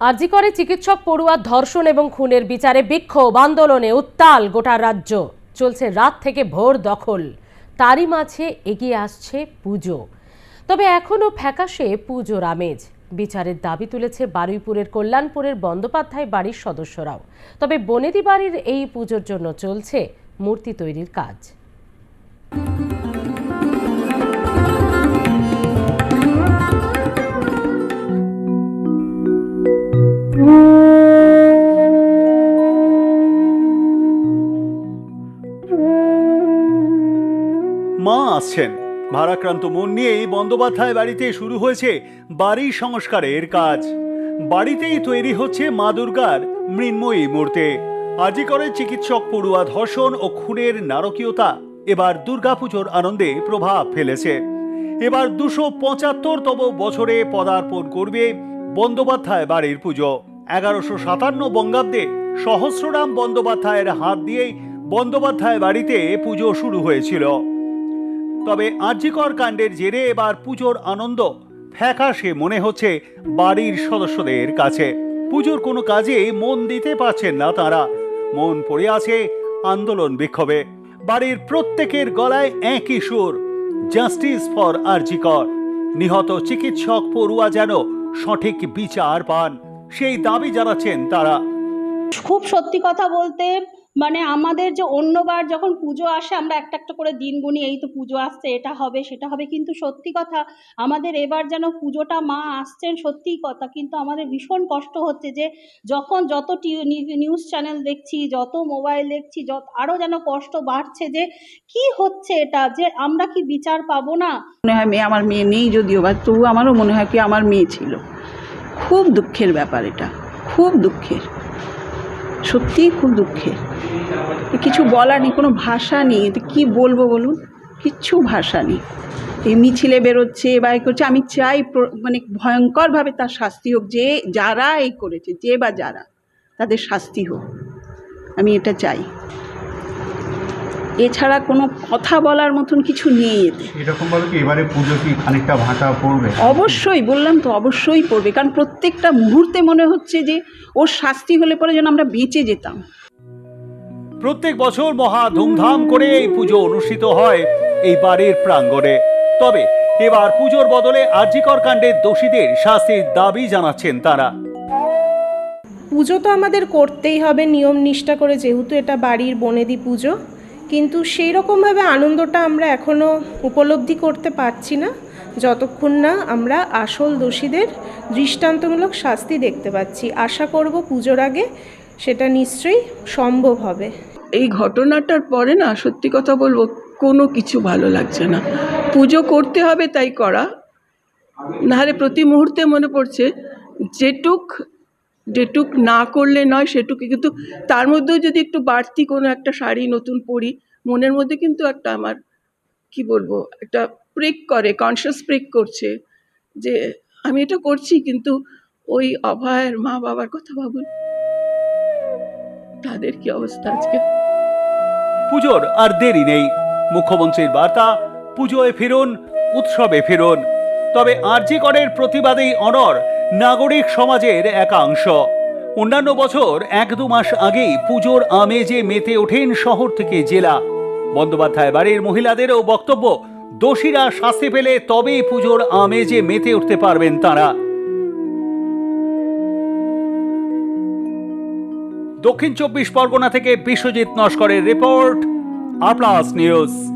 আরজি করে চিকিৎসক পড়ুয়া ধর্ষণ এবং খুনের বিচারে বিক্ষোভ, আন্দোলনে উত্তাল গোটা রাজ্য। চলছে রাত থেকে ভোর দখল। তারই মাঝে এগিয়ে আসছে পুজো। তবে এখনও ফ্যাকাশে পুজোর আমেজ। বিচারের দাবি তুলেছে বারুইপুরের কল্যাণপুরের বন্দ্যোপাধ্যায় বাড়ির সদস্যরাও। তবে বনেদি বাড়ির এই পুজোর জন্য চলছে মূর্তি তৈরির কাজ। আসছেন। ভারাক্রান্ত মন নিয়েই বন্দ্যোপাধ্যায় বাড়িতে শুরু হয়েছে বাড়ি সংস্কারের কাজ। বাড়িতেই তৈরি হচ্ছে মা দুর্গার মৃন্ময়ী মূর্তি। আজি করে চিকিৎসক পড়ুয়া ধর্ষণ ও খুনের নারকীয়তা। এবার দুর্গাপুজোর আনন্দে প্রভাব ফেলেছে। এবার দুশো পঁচাত্তরতম বছরে পদার্পণ করবে বন্দ্যোপাধ্যায় বাড়ির পুজো। এগারোশো সাতান্ন বঙ্গাব্দে সহস্ররাম বন্দ্যোপাধ্যায়ের হাত দিয়েই বন্দ্যোপাধ্যায় বাড়িতে পুজো শুরু হয়েছিল। তবে আর্যিকর কাণ্ডের জেরে এবার পুজোর আনন্দ ফ্যাকাশে মনে হচ্ছে বাড়ির সদস্যদের কাছে। পুজোর কোনো কাজে মন দিতে পারছেন না তারা। মন পড়ে আছে আন্দোলন বিক্ষোভে। বাড়ির প্রত্যেকের গলায় একই সুর। জাস্টিস ফর আরজিকর নিহত চিকিৎসক পড়ুয়া যেন সঠিক বিচার পান, সেই দাবি জানাচ্ছেন তারা। খুব সত্যি কথা বলতে মানে আমাদের যে অন্যবার যখন পুজো আসে, আমরা একটা একটা করে দিন গুনি, এই তো পুজো আসছে, এটা হবে, সেটা হবে। কিন্তু সত্যি কথা, আমাদের এবার যেন পুজোটা মা আসছেন সত্যিই কথা, কিন্তু আমাদের ভীষণ কষ্ট হচ্ছে যে যখন যত নিউজ চ্যানেল দেখছি, যত মোবাইল দেখছি, যত আরও যেন কষ্ট বাড়ছে যে কি হচ্ছে এটা, যে আমরা কি বিচার পাবো না? মনে হয় মেয়ে আমার মেয়ে নেই যদিও, বা তবু আমারও মনে হয় কি আমার মেয়ে ছিল। খুব দুঃখের ব্যাপার এটা, খুব দুঃখের। সত্যিই খুব দুঃখের কিছু বলার নেই, কোনো ভাষা নেই। কী বলব বলুন? কিচ্ছু ভাষা নেই। এই মিছিলে বেরোচ্ছে বা এ করছে, আমি চাই মানে ভয়ঙ্করভাবে তার শাস্তি হোক, যে যারা এই করেছে, যে বা যারা, তাদের শাস্তি হোক। আমি এটা চাই। এছাড়া কোনো কথা বলার মতন কিছু নেই এতে। এরকম ভাবে কি এবারে পুজো কি খানিকটা ভাটা পড়বে? অবশ্যই বললাম তো অবশ্যই পড়বে কারণ প্রত্যেকটা মুহূর্তে মনে হচ্ছে যে ওর শাস্তি হলে পরে যেন আমরা বেঁচে যেতাম। প্রত্যেক বছর মহা ধুমধাম করে এই পুজো অনুষ্ঠিত হয় এই বাড়ির প্রাঙ্গণে। তবে এবার পুজোর বদলে আর্যিকর কাণ্ডের দোষীদের শাস্তির দাবি জানাচ্ছেন তারা। পুজো তো আমাদের করতেই হবে নিয়ম নিষ্ঠা করে যেহেতু এটা বাড়ির বনেদি পুজো। কিন্তু সেই রকমভাবে আনন্দটা আমরা এখনও উপলব্ধি করতে পারছি না, যতক্ষণ না আমরা আসল দোষীদের দৃষ্টান্তমূলক শাস্তি দেখতে পাচ্ছি। আশা করব পুজোর আগে সেটা নিশ্চয়ই সম্ভব হবে। এই ঘটনাটার পরে না, সত্যি কথা বলব, কোনো কিছু ভালো লাগছে না। পুজো করতে হবে তাই করা। নাহলে প্রতি মুহূর্তে মনে পড়ছে, যেটুক যেটুক না করলে নয়, সেটুকু কিন্তু তার মধ্যেও যদি একটু বাড়তি কোনো একটা শাড়ি নতুন পরি, মনের মধ্যে কিন্তু একটা আমার, কি বলব, একটা প্রেক করে কনসিয়াস প্রেক করছে যে আমি এটা করছি কিন্তু ওই অভয়ের মা বাবার কথা ভাবুন। তাদের কি অবস্থা আজকে? পুজোর আর দেরি নেই। মুখ্যমন্ত্রীর বার্তা, পুজোয় ফিরুন, উৎসবে ফিরুন। তবে আরজিকরের প্রতিবাদেই অনর নাগরিক সমাজের একাংশ। অন্যান্য বছর এক দু মাস আগেই পুজোর আমেজে মেতে ওঠেন শহর থেকে জেলা। বন্দ্যোপাধ্যায় বাড়ির মহিলাদেরও বক্তব্য, দোষীরা শাস্তি পেলে তবেই পুজোর আমেজে মেতে উঠতে পারবেন তারা। দক্ষিণ চব্বিশ পরগনা থেকে বিশ্বজিৎ নস্করের রিপোর্ট আর প্লাস নিউজ।